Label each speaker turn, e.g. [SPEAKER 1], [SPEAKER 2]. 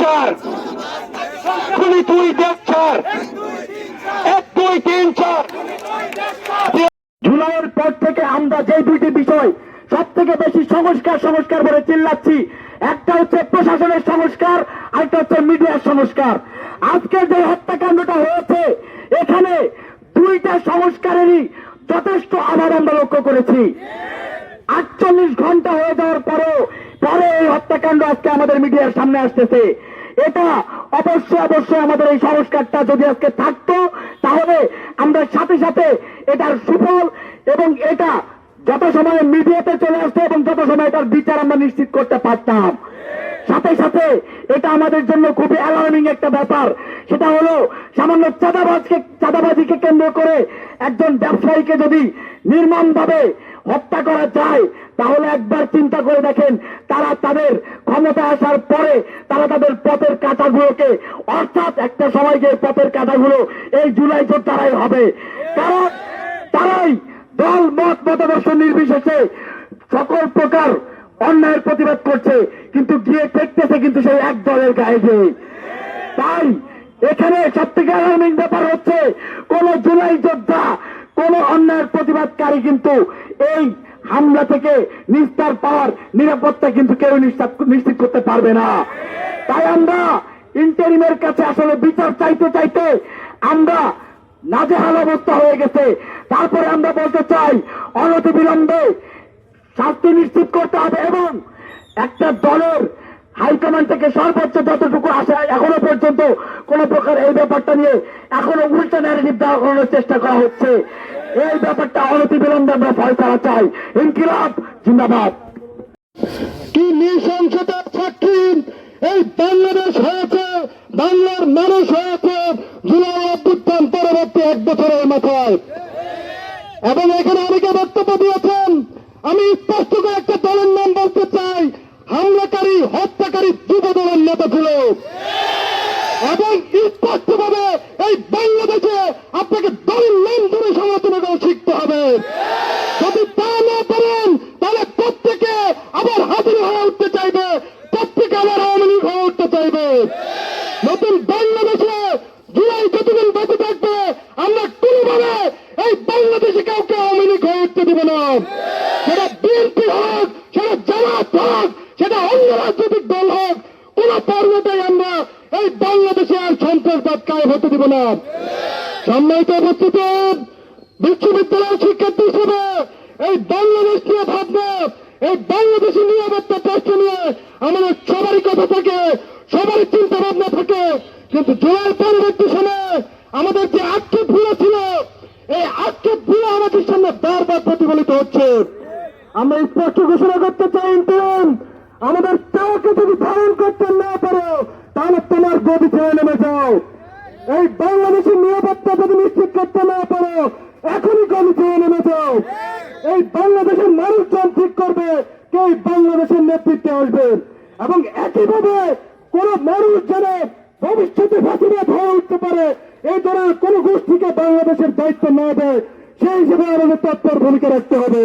[SPEAKER 1] চার খুনি তুই দেখ চার এক, দুই তিন চার
[SPEAKER 2] জুলাইয়ের পর থেকে আমরা যে দুইটি বিষয় সব থেকে বেশি সংস্কার সংস্কার বলে চিল্লাচ্ছি, একটা হচ্ছে প্রশাসনের সংস্কার, আরেকটা হচ্ছে মিডিয়ার সংস্কার। আজকের যে হত্যাকাণ্ডটা হয়েছে, এখানে দুইটা সংস্কারেরই যথেষ্ট আবার আমরা লক্ষ্য করেছি। আটচল্লিশ ঘণ্টা হয়ে যাওয়ার পরেও পরে এই হত্যাকাণ্ড আজকে আমাদের মিডিয়ার সামনে আসতেছে। এটা অবশ্যই অবশ্যই আমাদের এই সংস্কারটা যদি আজকে থাকতো, তাহলে আমরা সাথে সাথে এটার সুফল এবং এটা যত সময় মিডিয়াতে চলে আসতো এবং যত সময় এটার বিচার আমরা নিশ্চিত করতে পারতাম। সাথে সাথে এটা আমাদের জন্য খুবই অ্যালার্মিং একটা ব্যাপার। সেটা হলো, সামান্য চাঁদাবাজকে, চাঁদাবাজিকে কেন্দ্র করে একজন ব্যবসায়ীকে যদি নির্মমভাবে হত্যা করা যায়, তাহলে একবার চিন্তা করে দেখেন, তারা তাদের ক্ষমতা আসার পরে তারা তাদের পথের কাঁটাগুলোকে, অর্থাৎ একটা সময় যে পথের কাঁটাগুলো এই জুলাই তারাই হবে। কারণ তারাই দল, মত, মতাদর্শ নির্বিশেষে সকল প্রকার অন্যায়ের প্রতিবাদ করছে, কিন্তু গিয়ে ঠেকতেছে কিন্তু সেই এক দলের গায়ে গিয়ে। তাই এখানে সব থেকে ব্যাপার হচ্ছে, কোন জুলাই যোদ্ধা কোন অন্যায়ের প্রতিবাদকারী কিন্তু এই হামলা থেকে নিস্তার পাওয়ার নিরাপত্তা কিন্তু কেউ নিশ্চিত- করতে পারবে না। তাই আমরা ইন্টারিমের কাছে আসলে বিচার চাইতে চাইতে আমরা নাজেহাল অবস্থা হয়ে গেছে। তারপরে আমরা বলতে চাই অনতি বিলম্বে শাস্তি নিশ্চিত করতে হবে এবং একটা দলের হাইকমান্ড থেকে সর্বোচ্চ যতটুকু আসে এখনও পর্যন্ত কোন প্রকার এই ব্যাপারটা নিয়ে এখনও উল্টা ন্যারেটিভ দেওয়া করানোর চেষ্টা করা হচ্ছে। এই ব্যাপারটা অনতি বিলম্বে আমরা ফয়সালা চাই। ইনকিলাব, জিন্দাবাদ। কি নৃশংসতার সাক্ষী এই বাংলাদেশ হয়েছে, বাংলার মানুষ হয়েছে জুলাই অভ্যুত্থান পরবর্তী এক বছরের মাথায়। এবং এখানে অনেকে বক্তব্য দিয়েছেন, আমি স্পষ্ট করে একটা দলের নাম বলতে চাই হামলাকারী হত্যাকারী যুব দলের নেতা ছিল এবং স্পষ্টভাবে এই বাংলাদেশে আপনাকে দলের নাম ধরে সমালোচনা করে শিখতে হবে। যদি তা না পারেন তাহলে প্রত্যেকে আবার হাজির হয়ে উঠতে চাইবে। প্রত্যেকে আবার আওয়ামী লীগ হয়ে উঠতে চাইবে। নতুন বাংলাদেশে জুলাই যতদিন বেঁচে থাকবে, আমরা কোনোভাবে এই বাংলাদেশে কাউকে আওয়ামী লীগ হয়ে উঠতে দেব না সেটা বিএনপি হোক সেটা জামাত হোক সেটা অন্য রাজনৈতিক দল হোক কোন পর্বতেই আমরা এই বাংলাদেশে আর সন্ত্রাসবাদ কায়ে হতে দিব না। সম্মানিত উপস্থিতি, বিশ্ববিদ্যালয়ের শিক্ষার্থী হিসেবে এই বাংলাদেশ ভাবনা, এই বাংলাদেশের নিরাপত্তা প্রশ্ন নিয়ে আমাদের সবারই কথা থাকে, সবারই চিন্তা ভাবনা থাকে। কিন্তু জয়ের পরবর্তী সময়ে আমাদের যে আক্ষেপগুলো ছিল, এই আক্ষেপগুলো আমাদের সামনে বারবার প্রতিফলিত হচ্ছে। আমরা স্পষ্ট ঘোষণা করতে চাই আমাদের কাউকে যদি ধারণ করতে না পারো, তাহলে তোমার গদি ছেড়ে নেমে যাও। এই বাংলাদেশের নিরাপত্তা যদি নিশ্চিত করতে না পারো, এখনই ছেড়ে নেমে যাও। এই বাংলাদেশের মানুষজন ঠিক করবে কে বাংলাদেশের নেতৃত্বে আসবে। এবং একইভাবে কোন মানুষ যেন ভবিষ্যতে ফাঁসিবাদ হয়ে উঠতে পারে, এই ধরনের কোন গোষ্ঠীকে বাংলাদেশের দায়িত্ব না দেয়, সেই হিসেবে আমাদের তৎপর ভূমিকা রাখতে হবে।